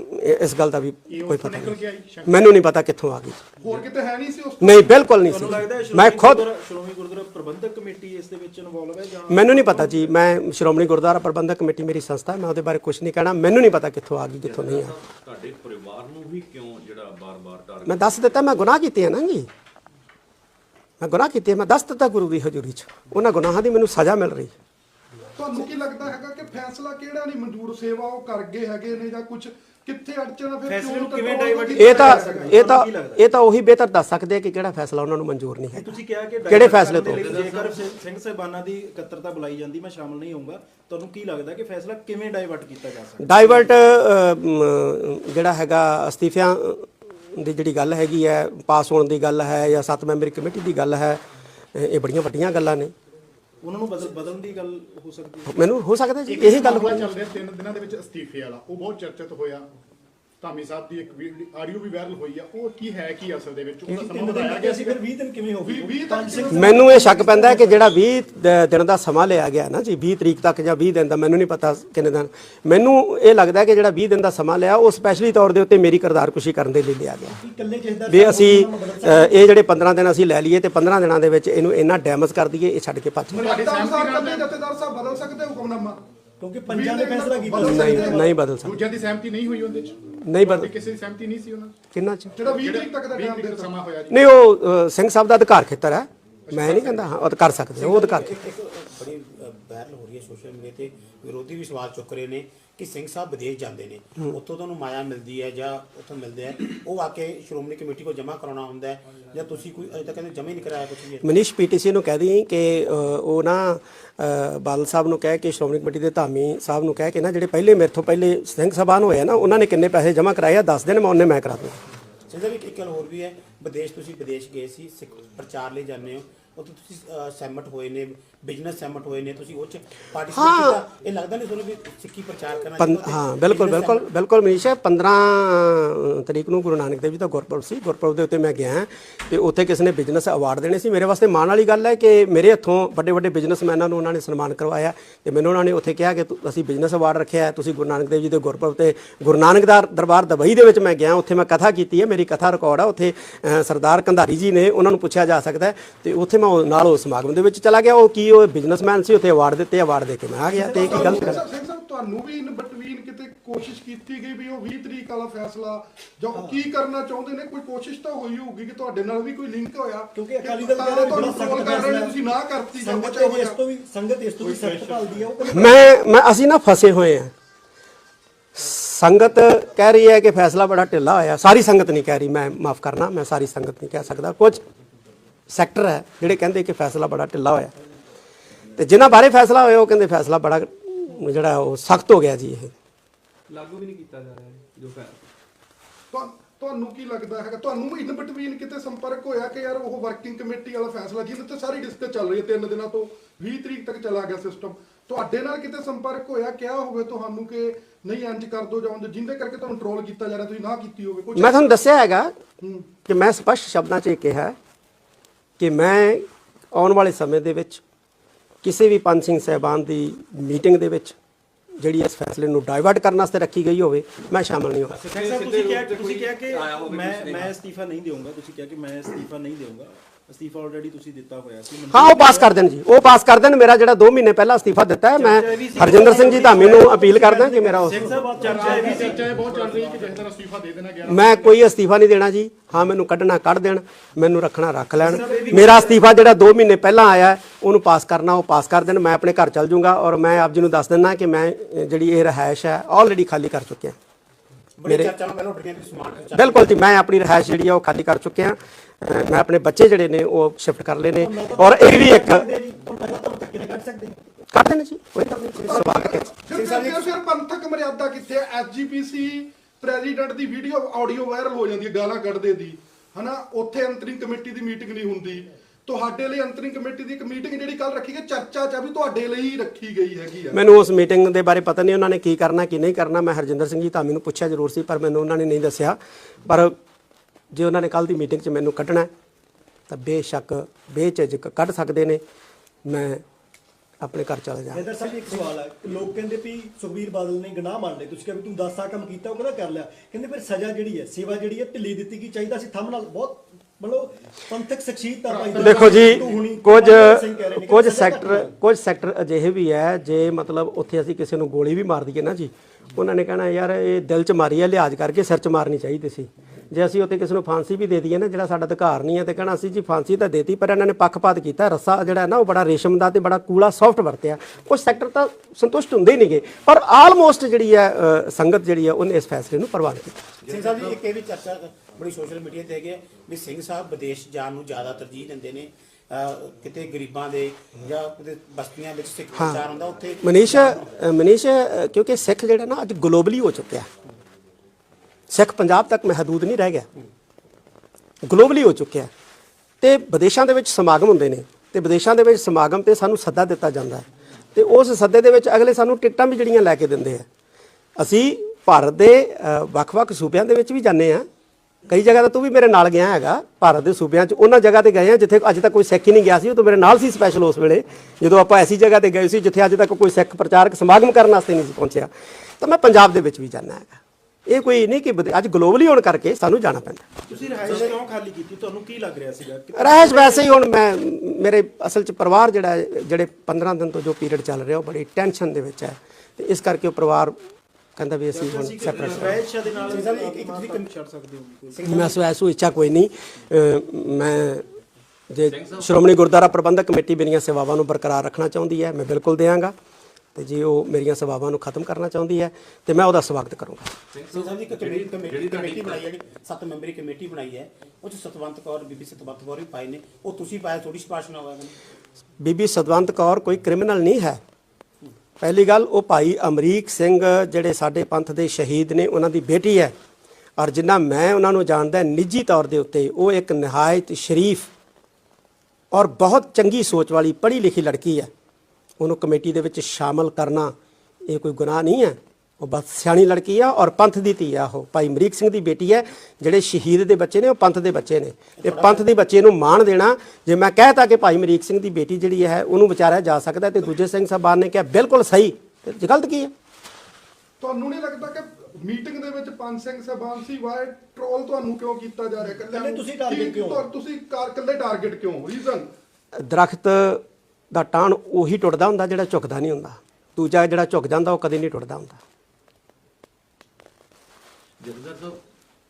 ਇਹ- ਇਸ ਗੱਲ ਦਾ ਵੀ ਕੋਈ ਪਤਾ ਨਹੀਂ। ਮੈਨੂੰ ਨਹੀਂ ਪਤਾ ਕਿੱਥੋਂ ਆ ਗਈ। ਹੋਰ ਕਿਤੇ ਹੈ ਨਹੀਂ ਸੀ ਉਸ ਨਹੀਂ ਬਿਲਕੁਲ ਨਹੀਂ ਸੀ। ਮੈਂ ਖੁਦ ਸ਼੍ਰੋਮਣੀ ਗੁਰਦੁਆਰਾ ਪ੍ਰਬੰਧਕ ਕਮੇਟੀ ਇਸ ਦੇ ਵਿੱਚ ਇਨਵੋਲਵ ਹੈ ਜਾਂ ਮੈਨੂੰ ਨਹੀਂ ਪਤਾ ਜੀ। ਮੈਂ ਸ਼੍ਰੋਮਣੀ ਗੁਰਦੁਆਰਾ ਪ੍ਰਬੰਧਕ ਕਮੇਟੀ ਮੇਰੀ ਸੰਸਥਾ ਹੈ। ਮੈਂ ਉਹਦੇ ਬਾਰੇ ਕੁਝ ਨਹੀਂ ਕਹਿਣਾ। ਮੈਨੂੰ ਨਹੀਂ ਪਤਾ ਕਿੱਥੋਂ ਆ ਗਈ ਕਿੱਥੋਂ ਨਹੀਂ ਆ। ਤੁਹਾਡੇ ਪਰਿਵਾਰ ਨੂੰ ਵੀ ਕਿਉਂ ਜਿਹੜਾ ਬਾਰ-ਬਾਰ ਟਾਰਗੇਟ ਮੈਂ ਦੱਸ ਦਿੱਤਾ ਮੈਂ ਗੁਨਾਹ ਕੀਤੇ ਆ ਨਾ ਜੀ। ਮੈਂ ਗੁਨਾਹ ਕੀਤੇ ਆ, ਮੈਂ ਦੱਸ ਦਿੱਤਾ ਗੁਰੂ ਦੀ ਹਜ਼ੂਰੀ 'ਚ। ਉਹਨਾਂ ਗੁਨਾਹਾਂ ਦੀ ਮੈਨੂੰ ਸਜ਼ਾ ਮਿਲ ਰਹੀ। ਹੈ ਤੁਹਾਨੂੰ ਕੀ ਲੱਗਦਾ ਹੈਗਾ ਕਿ ਫੈਸਲਾ ਕਿਹੜਾ ਨਹੀਂ? ਮਨਜ਼ੂਰ ਸੇਵਾ ਉਹ ਕਰ ਗਏ ਹੈਗੇ ਨੇ ਜਾਂ ਕੁਝ ਕਿੱਥੇ ਅੜਚਣ ਆ ਫਿਰ ਫੈਸਲੇ ਨੂੰ ਕਿਉਂ ਕਿਵੇਂ divert ਕੀਤੀ ਇਹ ਤਾਂ? ਇਹ ਤਾਂ? ਇਹ ਤਾਂ ਉਹੀ ਬਿਹਤਰ ਦੱਸ ਸਕਦੇ ਆ ਕਿ ਕਿਹੜਾ ਫੈਸਲਾ ਉਹਨਾਂ ਨੂੰ ਮਨਜ਼ੂਰ ਨਹੀਂ ਹੈ ਤੁਸੀਂ ਕਿਹਾ ਕਿ ਕਿਹੜੇ ਫੈਸਲੇ ਕਰਨ ਦੇ ਤੋਂ? ਲਈ ਜੇਕਰ ਸਿੰਘ- ਸਿੰਘ ਸਾਹਿਬਾਨਾਂ ਦੀ ਇਕੱਤਰਤਾ ਬੁਲਾਈ ਜਾਂਦੀ ਮੈਂ ਸ਼ਾਮਲ ਨਹੀਂ ਹੋਊਂਗਾ ਤੁਹਾਨੂੰ ਕੀ ਲੱਗਦਾ ਕਿ ਫੈਸਲਾ ਕਿਵੇਂ ਡਾਇਵਰਟ ਕੀਤਾ ਜਾ ਸਕਦਾ ਅ, ਮ, ਜਿਹੜਾ ਹੈਗਾ ਅਸਤੀਫਿਆਂ ਅ, ਦੀ ਜਿਹੜੀ ਗੱਲ ਹੈਗੀ ਹੈ ਪਾਸ ਹੋਣ ਦੀ ਗੱਲ ਹੈ ਜਾਂ ਸੱਤ ਮੈਂਬਰੀ ਕਮੇਟੀ ਦੀ ਗੱਲ ਹੈ ਇਹ ਇਹ ਬੜੀਆਂ ਵੱਡੀਆਂ ਗੱਲਾਂ ਨੇ ਉਹਨਾਂ ਨੂੰ ਬਦਲ ਬਦਲਣ ਦੀ ਗੱਲ ਹੋ ਸਕਦੀ ਹੈ। ਮੈਨੂੰ ਹੋ ਸਕਦਾ ਜੀ ਇਹੀ ਗੱਲ ਹੋਈ। ਚੱਲ ਰਿਹਾ ਤਿੰਨ ਦਿਨਾਂ ਦੇ ਵਿੱਚ ਅਸਤੀਫੇ ਵਾਲਾ ਉਹ ਬਹੁਤ ਚਰਚਿਤ ਹੋਇਆ। ਧਾਮੀ ਸਾਹਿਬ ਦੀ ਇੱਕ ਆਡੀਓ ਵੀ ਵਾਇਰਲ ਹੋਈ ਆ। ਉਹ ਕੀ ਹੈ ਕੀ ਅਸਲ ਦੇ ਵਿੱਚ? ਉਹਦਾ ਸਮਾਂ ਵਧਾਇਆ ਗਿਆ ਸੀ? ਫਿਰ 20 ਦਿਨ ਕਿਵੇਂ ਹੋ ਗਏ? 20 ਪੰਜ ਸਿੰਘ ਮੈਨੂੰ ਇਹ ਸ਼ੱਕ ਪੈਂਦਾ ਹੈ ਕਿ ਜਿਹੜਾ 20 ਦ- ਦਿਨ ਦਾ ਸਮਾਂ ਲਿਆ ਗਿਆ ਨਾ ਜੀ 20 ਤਰੀਕ ਤੱਕ ਜਾਂ 20 ਦਿਨ ਦਾ ਮੈਨੂੰ ਨਹੀਂ ਪਤਾ ਕਿੰਨੇ ਦਿਨ। ਮੈਨੂੰ ਇਹ ਲੱਗਦਾ ਹੈ ਕਿ ਜਿਹੜਾ 20 ਦਿਨ ਦਾ ਸਮਾਂ ਲਿਆ ਉਹ ਸਪੈਸ਼ਲੀ ਤੌਰ ਦੇ ਉੱਤੇ ਮੇਰੀ ਕਰਤਾਰਕੁਸ਼ੀ ਕਰਨ ਦੇ ਲਈ ਲਿਆ ਗਿਆ। ਵੀ ਅਸੀਂ ਇਹ ਜਿਹੜੇ 15 ਦਿਨ ਅਸੀਂ ਲੈ ਲਈਏ ਤੇ 15 ਦਿਨਾਂ ਦੇ ਵਿੱਚ ਇਹਨੂੰ ਇੰਨਾ ਡੈਮੇਜ ਕਰ ਦਈਏ ਇਹ ਛੱਡ ਕੇ ਭੱਜ ਜਥੇਦਾਰ ਸਾਹਿਬ ਬਦਲ ਸਕਦੇ ਹੁਕਮਨਾਮਾ? ਕਿਉਂਕਿ ਪੰਜਾਂ ਨੇ ਫੈਸਲਾ ਕੀਤਾ ਸੀ। ਸਕਦੇ ਨਹੀਂ ਬਦਲ ਸਕਦਾ। ਦੂਜਿਆਂ ਦੀ ਸਹਿਮਤੀ ਨਹੀਂ ਹੋਈ ਉਹਦੇ ਚ। ਨਹੀਂ ਬਦਲ ਕਿਸੇ ਦੀ ਸਹਿਮਤੀ ਨਹੀਂ ਸੀ ਉਹਨਾਂ ਕਿੰਨਾ ਚ? ਜਿਹੜਾ 20 ਤਰੀਕ ਤੱਕ ਦਾ ਟਾਈਮ ਦੇ ਸਮਾਂ ਹੋਇਆ ਜੀ। ਨਹੀਂ ਉਹ ਅ, ਸਿੰਘ ਸਾਹਿਬ ਦਾ ਅਧਿਕਾਰ ਖੇਤਰ ਹੈ। ਮੈਂ ਨਹੀਂ ਕਹਿੰਦਾ ਹਾਂ ਉਹ ਕਰ ਸਕਦੇ ਉਹ ਅਧਿਕਾਰ ਖੇਤਰ ਇੱਕ ਬੜੀ ਵਾਇਰਲ ਹੋ ਰਹੀ ਹੈ ਸੋਸ਼ਲ ਮੀਡੀਆ ਤੇ ਵਿਰੋਧੀ ਵੀ ਸਵਾਲ ਚੁੱਕ ਰਹੇ ਨੇ ਕਿ ਸਿੰਘ ਸਾਹਿਬ ਵਿਦੇਸ਼ ਜਾਂਦੇ ਨੇ। ਉੱਥੋਂ ਤੁਹਾਨੂੰ ਮਾਇਆ ਮਿਲਦੀ ਹੈ ਜਾਂ ਉੱਥੋਂ ਮਿਲਦੇ ਆ ਉਹ ਆ ਕੇ ਸ਼੍ਰੋਮਣੀ ਕਮੇਟੀ ਕੋਲ ਜਮ੍ਹਾਂ ਕਰਾਉਣਾ ਹੁੰਦਾ ਹੈ ਜਾਂ ਤੁਸੀਂ ਕੋਈ ਅਜੇ ਤੱਕ ਕਹਿੰਦੇ ਜਮ੍ਹਾਂ ਹੀ ਨਹੀਂ ਕਰਾਇਆ ਕੁਝ ਵੀ? ਮਨੀਸ਼ ਪੀਟੀਸੀ ਨੂੰ ਕਹਿ ਦੀ ਕਿ ਉਹ ਨਾ ਬਾਦਲ ਸਾਹਿਬ ਨੂੰ ਕਹਿ ਕੇ ਸ਼੍ਰੋਮਣੀ ਕਮੇਟੀ ਦੇ ਧਾਮੀ ਸਾਹਿਬ ਨੂੰ ਕਹਿ ਕੇ ਨਾ ਜਿਹੜੇ ਪਹਿਲੇ ਮੇਰੇ ਤੋਂ ਪਹਿਲੇ ਸਿੰਘ ਸਭਾਨ ਹੋਏ ਆ ਨਾ ਉਹਨਾਂ ਨੇ ਕਿੰਨੇ ਪੈਸੇ ਜਮ੍ਹਾਂ ਕਰਾਏ ਆ? ਦੱਸ ਦੇਣ ਮੈਂ ਉਹਨੇ ਮੈਂ ਕਰਾ ਦੂੰ ਸਿੰਧਾ ਵੀ ਇੱਕ ਗੱਲ ਹੋਰ ਵੀ ਹੈ ਵਿਦੇਸ਼ ਤੁਸੀਂ ਵਿਦੇਸ਼ ਗਏ ਸੀ ਸਿੱਖ ਪ੍ਰਚਾਰ ਲਈ ਜਾਂਦੇ ਹੋ ਉੱਥੇ ਤੁਸੀਂ ਸਹਿਮਤ ਹੋਏ ਨੇ ਬਿਜ਼ਨਸ ਸਹਿਮਤ ਹੋਏ ਨੇ ਤੁਸੀਂ ਉਹ ਚ ਪਾਰਟਿਸਿਪੇਟ ਹਾਂ। ਕੀਤਾ ਇਹ ਲੱਗਦਾ ਨਹੀਂ ਤੁਹਾਨੂੰ ਵੀ ਸਿੱਖੀ ਪ੍ਰਚਾਰ ਕਰਨਾ ਪੰ- ਚਾਹੀਦਾ? ਤੇ ਹਾਂ ਬਿਲਕੁਲ ਬਿਲਕੁਲ ਬਿਲਕੁਲ ਮਨੀਸ਼ ਹੈ। 15 ਤਰੀਕ ਨੂੰ ਗੁਰੂ ਨਾਨਕ ਦੇਵ ਜੀ ਦਾ ਗੁਰਪੁਰਬ ਸੀ। ਗੁਰਪੁਰਬ ਦੇ ਉੱਤੇ ਮੈਂ ਗਿਆ ਤੇ ਉੱਥੇ ਕਿਸੇ ਨੇ ਬਿਜ਼ਨਸ ਅਵਾਰਡ ਦੇਣੇ ਸੀ। ਮੇਰੇ ਵਾਸਤੇ ਮਾਣ ਵਾਲੀ ਗੱਲ ਹੈ ਕਿ ਮੇਰੇ ਹੱਥੋਂ ਵੱਡੇ ਵੱਡੇ ਬਿਜ਼ਨਸਮੈਨਾਂ ਨੂੰ ਉਹਨਾਂ ਨੇ ਸਨਮਾਨ ਕਰਵਾਇਆ ਤੇ ਮੈਨੂੰ ਉਹਨਾਂ ਨੇ ਉੱਥੇ ਕਿਹਾ ਕਿ ਤੁ- ਅਸੀਂ ਬਿਜ਼ਨਸ ਅਵਾਰਡ ਰੱਖਿਆ ਹੈ ਤੁਸੀਂ ਗੁਰੂ ਨਾਨਕ ਦੇਵ ਜੀ ਦੇ ਗੁਰਪੁਰਬ ਤੇ ਗੁਰੂ ਨਾਨਕ ਦਾ ਦਰਬਾਰ ਦੁਬਈ ਦੇ ਵਿੱਚ ਮੈਂ ਗਿਆ ਉੱਥੇ ਮੈਂ ਕਥਾ ਕੀਤੀ ਹੈ ਮੇਰੀ ਕਥਾ ਰਿਕਾਰਡ ਆ। ਉੱਥੇ ਅ, ਸਰਦਾਰ ਕੰਧਾਰੀ ਜੀ ਨੇ ਉਹਨਾਂ ਨੂੰ ਪੁੱਛਿਆ ਜਾ ਸਕਦਾ ਹੈ ਤੇ ਉੱਥੇ ਮੈਂ ਉਹ- ਨਾਲ ਉਸ ਸਮਾਗਮ ਦੇ ਵਿੱਚ ਚਲਾ ਗਿਆ। ਉਹ ਕੀ ਉਹ ਬਿਜ਼ਨਸਮੈਨ ਸੀ ਉੱਥੇ ਅਵਾਰਡ ਦਿੱਤੇ ਅਵਾਰਡ ਦੇ ਕੇ ਮੈਂ ਆ ਗਿਆ ਤੇ ਇਹ ਕੀ ਗਲਤ ਗੱਲ ਸਿੰਘ ਸਾਹਿਬ ਸਿੰਘ ਸਾਹਿਬ ਤੁਹਾਨੂੰ ਵੀ ਇਨ ਬਟਵੀਨ ਕਿਤੇ ਕੋਸ਼ਿਸ਼ ਕੀਤੀ ਗਈ ਵੀ ਉਹ 20 ਤਰੀਕ ਵਾਲਾ ਫੈਸਲਾ ਜਾਂ ਉਹ ਕੀ ਕਰਨਾ ਚਾਹੁੰਦੇ ਨੇ? ਕੋਈ ਕੋਸ਼ਿਸ਼ ਤਾਂ ਹੋਈ ਹੋਊਗੀ ਕਿ ਤੁਹਾਡੇ ਨਾਲ ਵੀ ਕੋਈ ਲਿੰਕ ਹੋਇਆ ਕਿਉਂਕਿ ਅਕਾਲੀ ਦਲ ਤਾਂ ਕਹਿੰਦਾ ਤੁਹਾਨੂੰ ਬੜਾ call ਸਖਤ ਕਰ ਰਹੇ ਨੇ, ਫੈਸਲਾ ਤੁਸੀਂ ਨਾ ਕਰਤੀ ਜਾਂ ਸੰਗਤ ਬਚਾ ਤੇ ਇਸ ਤੋਂ ਵੀ ਸੰਗਤ ਇਸ ਤੋਂ ਵੀ ਸਖਤ ਭਾਲਦੀ ਹੈ ਉਹ ਕਹਿੰਦੇ ਮੈਂ ਮੈਂ ਅਸੀਂ ਨਾ ਫਸੇ ਹੋਏ ਆ ਸੰਗਤ ਕਹਿ ਰਹੀ ਹੈ ਕਿ ਫੈਸਲਾ ਬੜਾ ਢਿੱਲਾ ਹੋਇਆ। ਸਾਰੀ ਸੰਗਤ ਨਹੀਂ ਕਹਿ ਰਹੀ ਮੈਂ ਮਾਫ ਕਰਨਾ ਮੈਂ ਸਾਰੀ ਸੰਗਤ ਨਹੀਂ ਕਹਿ ਸਕਦਾ। ਕੁਝ ਸੈਕਟਰ ਹੈ ਜਿਹੜੇ ਕਹਿੰਦੇ ਕਿ ਫੈਸਲਾ ਬੜਾ ਢਿੱਲਾ ਹੋਇਆ। ਤੇ ਜਿਨ੍ਹਾਂ ਬਾਰੇ ਫੈਸਲਾ ਹੋਇਆ ਉਹ ਕਹਿੰਦੇ ਫੈਸਲਾ ਬੜਾ ਜਿਹੜਾ ਉਹ ਸਖਤ ਹੋ ਗਿਆ ਜੀ ਇਹ। ਲਾਗੂ ਵੀ ਨਹੀਂ ਕੀਤਾ ਜਾ ਰਿਹਾ ਜੋ ਫੈ ਤੁਹਾ- ਤੁਹਾਨੂੰ ਕੀ ਲੱਗਦਾ ਹੈਗਾ? ਤੁਹਾਨੂੰ ਇਨ ਬਿਟਵੀਨ ਕਿਤੇ ਸੰਪਰਕ ਹੋਇਆ ਕਿ ਯਾਰ ਉਹ ਵਰਕਿੰਗ ਕਮੇਟੀ ਵਾਲਾ ਫੈਸਲਾ ਜਿਹਦੇ ਤੇ ਸਾਰੀ ਡਿਸਕਸ ਚੱਲ ਰਹੀ ਹੈ ਤਿੰਨ ਦਿਨਾਂ ਤੋਂ 20 ਤਰੀਕ ਤੱਕ ਚਲਾ ਗਿਆ ਸਿਸਟਮ ਤੁਹਾਡੇ ਨਾਲ ਕਿਤੇ ਸੰਪਰਕ ਹੋਇਆ ਕਿਹਾ ਹੋਵੇ ਤੁਹਾਨੂੰ ਕਿ ਨਹੀਂ ਇੰਜ ਕਰ ਦੋ ਜਾਂ ਜਿਹਦੇ ਕਰਕੇ ਤੁਹਾਨੂੰ ਟ੍ਰੋਲ ਕੀਤਾ ਜਾ ਰਿਹਾ ਤੁਸੀਂ ਨਾ ਕੀਤੀ ਹੋਵੇ ਕੁਝ ਮੈਂ ਤੁਹਾਨੂੰ ਦੱਸਿਆ ਹੈਗਾ। ਕਿ ਮੈਂ ਸਪਸ਼ਟ ਸ਼ਬਦਾਂ 'ਚ ਇਹ ਕਿਹਾ ਕਿ ਮੈਂ ਆਉਣ ਵਾਲੇ ਸਮੇਂ ਦੇ ਵਿੱਚ ਕਿਸੇ ਵੀ ਪੰਜ ਸਿੰਘ ਸਹਿਬਾਨ ਦੀ ਮੀਟਿੰਗ ਦੇ ਵਿੱਚ ਜਿਹੜੀ ਇਸ ਫੈਸਲੇ ਨੂੰ ਡਾਇਵਰਟ ਕਰਨ ਵਾਸਤੇ ਰੱਖੀ ਗਈ ਹੋਵੇ ਮੈਂ ਸ਼ਾਮਲ ਨਹੀਂ ਸਾਹਿਬ ਤੁਸੀਂ ਕਿਹਾ ਤੁਸੀਂ ਕਿਹਾ ਕਿ ਮੈਂ ਮੈਂ ਅਸਤੀਫਾ ਨਹੀਂ ਦੇਵਾਂਗਾ ਤੁਸੀਂ ਕਿਹਾ ਕਿ ਮੈਂ ਅਸਤੀਫਾ ਨਹੀਂ ਦੇਵਾਂਗਾ ਅਸਤੀਫਾ ਆਲਰੇਡੀ ਤੁਸੀਂ ਦਿੱਤਾ ਹੋਇਆ ਸੀ ਹਾਂ ਉਹ ਪਾਸ ਕਰ ਦੇਣ ਜੀ। ਉਹ ਪਾਸ ਕਰ ਦੇਣ। ਮੇਰਾ ਜਿਹੜਾ 2 ਮਹੀਨੇ ਪਹਿਲਾਂ ਅਸਤੀਫਾ ਦਿੱਤਾ ਹੈ ਮੈਂ ਹਰਜਿੰਦਰ ਸਿੰਘ ਜੀ ਧਾਮੀ ਨੂੰ ਅਪੀਲ ਕਰਦਾ ਕਿ ਮੇਰਾ ਉਸ ਸਿੰਘ ਸਾਹਿਬ ਚਰਚਾ ਇਹ ਵੀ ਸੀ ਚਰਚਾ ਬਹੁਤ ਚੱਲ ਰਹੀ ਹੈ ਕਿ ਜਿਸ ਤਰ੍ਹਾਂ ਅਸਤੀਫਾ ਦੇ ਦੇਣਾ ਗਿਆ। ਮੈਂ ਕੋਈ ਅਸਤੀਫਾ ਨਹੀਂ ਦੇਣਾ ਜੀ। ਹਾਂ ਮੈਨੂੰ ਕੱਢਣਾ ਕੱਢ ਦੇਣ ਮੈਨੂੰ ਰੱਖਣਾ ਰੱਖ ਲੈਣ। ਮੇਰਾ ਅਸਤੀਫਾ ਜਿਹੜਾ 2 ਮਹੀਨੇ ਪਹਿਲਾਂ ਆਇਆ ਉਹਨੂੰ ਪਾਸ ਕਰਨਾ ਉਹ ਪਾਸ ਕਰ ਦੇਣ। ਮੈਂ ਆਪਣੇ ਘਰ ਚੱਲ ਜਾਊਂਗਾ ਔਰ ਮੈਂ ਆਪ ਜੀ ਨੂੰ ਦੱਸ ਦਿੰਦਾ ਕਿ ਮੈਂ ਜਿਹੜੀ ਇਹ ਰਹਾਇਸ਼ ਹੈ ਆਲਰੇਡੀ ਖਾਲੀ ਕਰ ਚੁੱਕਿਆ। ਬਿਲਕੁਲ ਜੀ ਮੈਂ ਆਪਣੀ ਰਹਾਇਸ਼ ਜਿਹੜੀ ਹੈ ਉਹ ਖਾਲੀ ਕਰ ਚੁੱਕਿਆ। ਮੈਂ ਆਪਣੇ ਬੱਚੇ ਜਿਹੜੇ ਨੇ ਉਹ ਸ਼ਿਫਟ ਕਰ ਲਏ ਨੇ। ਔਰ ਇਹ ਵੀ ਇੱਕ ਕਰ ਦੇਣ ਜੀ ਕੋਈ ਸਵਾਗਤ ਹੈ ਫਿਰ ਪੰਥਕ ਮਰਿਆਦਾ ਕਿੱਥੇ ਹੈ? ਐਸਜੀਪੀਸੀ ਪ੍ਰੈਜ਼ੀਡੈਂਟ ਦੀ ਵੀਡੀਓ ਆਡੀਓ ਵਾਇਰਲ ਹੋ ਜਾਂਦੀ ਹੈ ਗਾਲਾਂ ਕੱਢਦੇ ਦੀ। ਹਨਾ? ਉੱਥੇ ਅੰਤਰਿੰਗ ਕਮੇਟੀ ਦੀ ਮੀਟਿੰਗ ਨਹੀਂ ਹੁੰਦੀ। ਤੁਹਾਡੇ ਲਈ ਅੰਤਰਿੰਗ ਕਮੇਟੀ ਦੀ ਇੱਕ ਮੀਟਿੰਗ ਜਿਹੜੀ ਕੱਲ ਰੱਖੀ ਗਈ ਚਰਚਾ ਚ ਆ ਵੀ ਤੁਹਾਡੇ ਲਈ ਹੀ ਰੱਖੀ ਗਈ ਹੈਗੀ ਆ। ਮੈਨੂੰ ਉਸ ਮੀਟਿੰਗ ਦੇ ਬਾਰੇ ਪਤਾ ਨਹੀਂ ਉਹਨਾਂ ਨੇ ਕੀ ਕਰਨਾ ਕੀ ਨਹੀਂ ਕਰਨਾ। ਮੈਂ ਹਰਜਿੰਦਰ ਸਿੰਘ ਜੀ ਧਾਮੀ ਨੂੰ ਪੁੱਛਿਆ ਜ਼ਰੂਰ ਸੀ ਪਰ ਮੈਨੂੰ ਉਹਨਾਂ ਨੇ ਨਹੀਂ ਦੱਸਿਆ। ਪਰ ਜੇ ਉਹਨਾਂ ਨੇ ਕੱਲ ਦੀ ਮੀਟਿੰਗ 'ਚ ਮੈਨੂੰ ਕੱਢਣਾ ਤਾਂ ਬੇਸ਼ੱਕ ਬੇਝਿਜਕ ਕੱਢ ਸਕਦੇ ਨੇ ਮੈਂ ਆਪਣੇ ਘਰ ਚਲਾ ਜਾ ਇਧਰ ਸਾਹਿਬ ਇੱਕ ਸਵਾਲ ਹੈ ਲੋਕ ਕਹਿੰਦੇ ਵੀ ਸੁਖਬੀਰ ਬਾਦਲ ਨੇ ਗੁਨਾਹ ਮੰਨ ਲਏ ਤੁਸੀਂ ਕਿਹਾ ਵੀ ਤੂੰ 10 ਸਾਲ ਕੰਮ ਕੀਤਾ ਉਹ ਕਹਿੰਦਾ ਕਰ ਲਿਆ। ਕਹਿੰਦੇ ਫਿਰ ਸਜ਼ਾ ਜਿਹੜੀ ਹੈ ਸੇਵਾ ਜਿਹੜੀ ਹੈ ਢਿੱਲੀ ਦਿੱਤੀ ਗਈ ਚਾਹੀਦਾ ਸੀ ਥੰਮ ਨਾਲ ਬਹੁਤ ਮਤਲਬ ਪੰਥਕ ਸ਼ਖਸੀਅਤ ਭਾਈ। ਦੇਖੋ ਜੀ ਕੁਝ ਕੁਝ ਸੈਕਟਰ ਕੁਝ ਸੈਕਟਰ ਅਜਿਹੇ ਵੀ ਹੈ ਜੇ ਮਤਲਬ ਉੱਥੇ ਅਸੀਂ ਕਿਸੇ ਨੂੰ ਗੋਲੀ ਵੀ ਮਾਰ ਦਈਏ ਨਾ ਜੀ ਉਹਨਾਂ ਨੇ ਕਹਿਣਾ ਯਾਰ ਇਹ ਦਿਲ 'ਚ ਮਾਰੀ ਹੈ ਲਿਹਾਜ਼ ਕਰਕੇ ਸਿਰ 'ਚ ਮਾਰਨੀ ਚਾਹੀਦੀ ਸੀ। ਜੇ ਅਸੀਂ ਉੱਥੇ ਕਿਸੇ ਨੂੰ ਫਾਂਸੀ ਵੀ ਦੇ ਦਈਏ ਨਾ ਜਿਹੜਾ ਸਾਡਾ ਅਧਿਕਾਰ ਨਹੀਂ ਹੈ ਤੇ ਕਹਿਣਾ ਅਸੀਂ ਜੀ ਫਾਂਸੀ ਤਾਂ ਦੇਤੀ ਪਰ ਇਹਨਾਂ ਨੇ ਪੱਖਪਾਤ ਕੀਤਾ। ਰੱਸਾ ਜਿਹੜਾ ਹੈ ਨਾ ਉਹ ਬੜਾ ਰੇਸ਼ਮ ਦਾ ਤੇ ਬੜਾ ਕੂਲਾ ਸੌਫਟ ਵਰਤਿਆ। ਕੁਝ ਸੈਕਟਰ ਤਾਂ ਸੰਤੁਸ਼ਟ ਹੁੰਦੇ ਹੀ ਨਹੀਂਗੇ। ਪਰ ਆਲਮੋਸਟ ਜਿਹੜੀ ਹੈ ਸੰਗਤ ਜਿਹੜੀ ਹੈ ਉਹਨੇ ਇਸ ਫੈਸਲੇ ਨੂੰ ਪ੍ਰਵਾਨ ਕੀਤਾ। ਸਿੰਘ ਸਾਹਿਬ ਜੀ ਇੱਕ ਇਹ ਵੀ ਚਰਚਾ ਬੜੀ ਸੋਸ਼ਲ ਮੀਡੀਆ ਤੇ ਹੈਗੀ ਵੀ ਸਿੰਘ ਸਾਹਿਬ ਵਿਦੇਸ਼ ਜਾਣ ਨੂੰ ਜ਼ਿਆਦਾ ਤਰਜੀਹ ਦਿੰਦੇ ਨੇ। ਕਿਤੇ ਗਰੀਬਾਂ ਦੇ ਜਾਂ ਕਿਤੇ ਬਸਤੀਆਂ ਵਿੱਚ ਸਿੱਖ ਪ੍ਰਚਾਰ ਹੁੰਦਾ ਉੱਥੇ ਮਨੀਸ਼ ਮਨੀਸ਼ ਕਿਉਂਕਿ ਸਿੱਖ ਜਿਹੜਾ ਨਾ ਅੱਜ ਗਲੋਬਲੀ ਹੋ ਚੁੱਕਿਆ। ਸਿੱਖ ਪੰਜਾਬ ਤੱਕ ਮਹਦੂਦ ਨਹੀਂ ਰਹਿ ਗਿਆ। ਗਲੋਬਲੀ ਹੋ ਚੁੱਕਿਆ। ਤੇ ਵਿਦੇਸ਼ਾਂ ਦੇ ਵਿੱਚ ਸਮਾਗਮ ਹੁੰਦੇ ਨੇ। ਤੇ ਵਿਦੇਸ਼ਾਂ ਦੇ ਵਿੱਚ ਸਮਾਗਮ ਤੇ ਸਾਨੂੰ ਸੱਦਾ ਦਿੱਤਾ ਜਾਂਦਾ ਹੈ। ਤੇ ਉਸ ਸੱਦੇ ਦੇ ਵਿੱਚ ਅਗਲੇ ਸਾਨੂੰ ਟਿਕਟਾਂ ਵੀ ਜਿਹੜੀਆਂ ਲੈ ਕੇ ਦਿੰਦੇ ਆ। ਅਸੀਂ ਭਾਰਤ ਦੇ ਵੱਖ-ਵੱਖ ਸੂਬਿਆਂ ਦੇ ਵਿੱਚ ਵੀ ਜਾਂਦੇ ਆ ਕਈ ਜਗ੍ਹਾ ਤਾਂ ਤੂੰ ਵੀ ਮੇਰੇ ਨਾਲ ਗਿਆ ਹੈਗਾ। ਭਾਰਤ ਦੇ ਸੂਬਿਆਂ 'ਚ ਉਹਨਾਂ ਜਗ੍ਹਾ ਤੇ ਗਏ ਆ ਜਿੱਥੇ ਅੱਜ ਤੱਕ ਕੋਈ ਸਿੱਖ ਹੀ ਨਹੀਂ ਗਿਆ ਸੀ। ਉਹ ਤਾਂ ਮੇਰੇ ਨਾਲ ਸੀ ਸਪੈਸ਼ਲ ਉਸ ਵੇਲੇ। ਜਦੋਂ ਆਪਾਂ ਐਸੀ ਜਗ੍ਹਾ ਤੇ ਗਏ ਸੀ ਜਿੱਥੇ ਅੱਜ ਤੱਕ ਕੋਈ ਸਿੱਖ ਪ੍ਰਚਾਰਕ ਸਮਾਗਮ ਕਰਨ ਵਾਸਤੇ ਨਹੀਂ ਸੀ ਪਹੁੰਚਿਆ। ਤਾਂ ਮੈਂ ਪੰਜਾਬ ਦੇ ਵਿੱਚ ਵੀ ਜਾਂਦਾ ਹੈਗਾ। ਇਹ ਕੋਈ ਨਹੀਂ ਕਿ ਅੱਜ ਗਲੋਬਲੀ ਹੋਣ ਕਰਕੇ ਸਾਨੂੰ ਜਾਣਾ ਪੈਂਦਾ। ਤੁਸੀਂ ਰਿਹਾਇਸ਼ ਕਿਉਂ ਖਾਲੀ ਕੀਤੀ? ਤੁਹਾਨੂੰ ਕੀ ਲੱਗ ਰਿਹਾ ਸੀਗਾ? ਰਹਿਸ਼ ਵੈਸੇ ਹੀ ਹੁਣ ਮੈਂ ਮੇਰੇ ਅਸਲ 'ਚ ਪਰਿਵਾਰ ਜਿਹੜਾ ਹੈ, ਜਿਹੜੇ 15 ਦਿਨ ਤੋਂ ਜੋ ਪੀਰੀਅਡ ਚੱਲ ਰਿਹਾ ਉਹ ਬੜੀ ਟੈਨਸ਼ਨ ਦੇ ਵਿੱਚ ਹੈ। ਤੇ ਇਸ ਕਰਕੇ ਉਹ ਪਰਿਵਾਰ ਕਹਿੰਦਾ ਵੀ ਅਸੀਂ ਹੁਣ ਸੈਪਰੇਟ ਰਿਹਾਇਸ਼ ਦੇ ਨਾਲ ਇੱਕ ਇੱਕ ਤੁਸੀਂ ਕਮ- ਛੱਡ ਸਕਦੇ ਹੋ ਕੋਈ ਮੈਂ ਸੋ ਐਸੋ ਇੱਛਾ ਕੋਈ ਨਹੀਂ। ਮੈਂ ਜੇ ਸ਼੍ਰੋਮਣੀ ਗੁਰਦੁਆਰਾ ਪ੍ਰਬੰਧਕ ਕਮੇਟੀ ਮੇਰੀਆਂ ਸੇਵਾਵਾਂ ਨੂੰ ਬਰਕਰਾਰ ਰੱਖਣਾ ਚਾਹੁੰਦੀ ਹੈ ਮੈਂ ਬਿਲਕੁਲ ਦੇਵਾਂਗਾ। ਤੇ ਜੇ ਉਹ ਮੇਰੀਆਂ ਸੇਵਾਵਾਂ ਨੂੰ ਖਤਮ ਕਰਨਾ ਚਾਹੁੰਦੀ ਹੈ ਤੇ ਮੈਂ ਉਹਦਾ ਸਵਾਗਤ ਕਰੂੰਗਾ। ਸਿੰਘ ਸਾਹਿਬ ਜੀ ਇੱਕ ਕਮੇਟੀ ਕਮੇਟੀ ਕਮੇਟੀ ਬਣਾਈ ਹੈ ਜਿਹੜੀ ਸੱਤ ਮੈਂਬਰੀ ਕਮੇਟੀ ਬਣਾਈ ਹੈ। ਉਹ ਚ ਸਤਵੰਤ ਕੌਰ ਬੀਬੀ ਸਤਵੰਤ ਕੌਰ ਵੀ ਪਾਏ ਨੇ। ਉਹ ਤੁਸੀਂ ਪਾਇਆ ਥੋੜੀ ਸਿਫਾਰਿਸ਼ ਨਾ ਹੋਇਆ ਬੀਬੀ ਸਤਵੰਤ ਕੌਰ ਕੋਈ ਕ੍ਰਿਮੀਨਲ ਨਹੀਂ ਹੈ। ਪਹਿਲੀ ਗੱਲ ਉਹ ਭਾਈ ਅਮਰੀਕ ਸਿੰਘ ਜਿਹੜੇ ਸਾਡੇ ਪੰਥ ਦੇ ਸ਼ਹੀਦ ਨੇ ਉਹਨਾਂ ਦੀ ਬੇਟੀ ਹੈ। ਔਰ ਜਿੰਨਾ ਮੈਂ ਉਹਨਾਂ ਨੂੰ ਜਾਣਦਾ ਨਿੱਜੀ ਤੌਰ ਦੇ ਉੱਤੇ ਉਹ ਇੱਕ ਨਿਹਾਇਤ ਸ਼ਰੀਫ ਔਰ ਬਹੁਤ ਚੰਗੀ ਸੋਚ ਵਾਲੀ ਪੜ੍ਹੀ ਲਿਖੀ ਲੜਕੀ ਹੈ। ਉਹਨੂੰ ਕਮੇਟੀ ਦੇ ਵਿੱਚ ਸ਼ਾਮਲ ਕਰਨਾ ਇਹ ਕੋਈ ਗੁਨਾਹ ਨਹੀਂ ਹੈ। ਉਹ ਬਸ ਸਿਆਣੀ ਲੜਕੀ ਆ ਔਰ ਪੰਥ ਦੀ ਧੀ ਆ ਉਹ। ਭਾਈ ਅਮਰੀਕ ਸਿੰਘ ਦੀ ਬੇਟੀ ਹੈ ਜਿਹੜੇ ਸ਼ਹੀਦ ਦੇ ਬੱਚੇ ਨੇ ਉਹ ਪੰਥ ਦੇ ਬੱਚੇ ਨੇ। ਤੇ ਪੰਥ ਦੇ ਬੱਚੇ ਨੂੰ ਮਾਣ ਦੇਣਾ ਜੇ ਮੈਂ ਕਹਿਤਾ ਕਿ ਭਾਈ ਅਮਰੀਕ ਸਿੰਘ ਦੀ ਬੇਟੀ ਜਿਹੜੀ ਹੈ ਉਹਨੂੰ ਵਿਚਾਰਿਆ ਜਾ ਸਕਦਾ ਤੇ ਦੂਜੇ ਸਿੰਘ ਸਾਹਿਬਾਨ ਨੇ ਕਿਹਾ ਬਿਲਕੁਲ ਸਹੀ। ਤੇ ਗਲਤ ਕੀ ਹੈ? ਤੁਹਾਨੂੰ ਨਹੀਂ ਲੱਗਦਾ ਕਿ ਮੀਟਿੰਗ ਦੇ ਵਿੱਚ ਪੰਜ ਸਿੰਘ ਸਾਹਿਬਾਨ ਸੀ? ਵਾਏ ਟ੍ਰੋਲ ਤੁਹਾਨੂੰ ਕਿਉਂ ਕੀਤਾ ਜਾ ਰਿਹਾ? ਨੂੰ? ਤੁਸੀਂ ਕੀ- ਕਿਉਂ? ਤੁਸੀਂ ਇਕੱਲੇ ਟਾਰਗੇਟ ਕਿਉਂ ਰੀਜ਼ਨ ਦਰਖਤ ਦਾ ਟਾਣ ਉਹੀ ਟੁੱਟਦਾ ਹੁੰਦਾ ਜਿਹੜਾ ਝੁਕਦਾ ਨਹੀਂ ਹੁੰਦਾ। ਦੂਜਾ ਜਿਹੜਾ ਝੁਕ ਜਾਂਦਾ ਉਹ ਕਦੇ ਨਹੀਂ ਟੁੱਟਦਾ ਹੁੰਦਾ। ਜਥੇਦਾਰ ਸਾਹਿਬ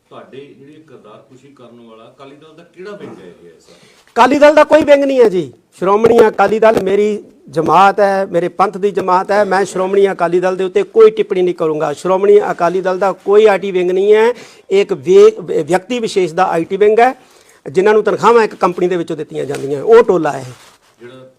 ਤੁਹਾਡੇ ਜਿਹੜੀ ਕਰਤਾਰ ਖੁਸ਼ੀ ਕਰਨ ਵਾਲਾ ਅਕਾਲੀ ਦਲ ਦਾ ਕਿਹੜਾ ਵਿੰਗ ਹੈ ਇਹ ਐਸਾ? ਅਕਾਲੀ ਦਲ ਦਾ ਕੋਈ ਵਿੰਗ ਨਹੀਂ ਹੈ ਜੀ। ਸ਼੍ਰੋਮਣੀ ਅਕਾਲੀ ਦਲ ਮੇਰੀ ਜਮਾਤ ਹੈ ਮੇਰੇ ਪੰਥ ਦੀ ਜਮਾਤ ਹੈ ਮੈਂ ਸ਼੍ਰੋਮਣੀ ਅਕਾਲੀ ਦਲ ਦੇ ਉੱਤੇ ਕੋਈ ਟਿੱਪਣੀ ਨਹੀਂ ਕਰੂੰਗਾ। ਸ਼੍ਰੋਮਣੀ ਅਕਾਲੀ ਦਲ ਦਾ ਕੋਈ ਆਈਟੀ ਵਿੰਗ ਨਹੀਂ ਹੈ। ਇੱਕ ਵਿਅਕਤੀ ਵਿਸ਼ੇਸ਼ ਦਾ ਆਈਟੀ ਵਿੰਗ ਹੈ ਜਿਨ੍ਹਾਂ ਨੂੰ ਤਨਖਾਹਾਂ ਇੱਕ ਕੰਪਨੀ ਦੇ ਵਿੱਚੋਂ ਦਿੱਤੀਆਂ ਜਾਂਦੀਆਂ। ਉਹ ਟੋਲਾ ਹੈ। ਜਿਹੜਾ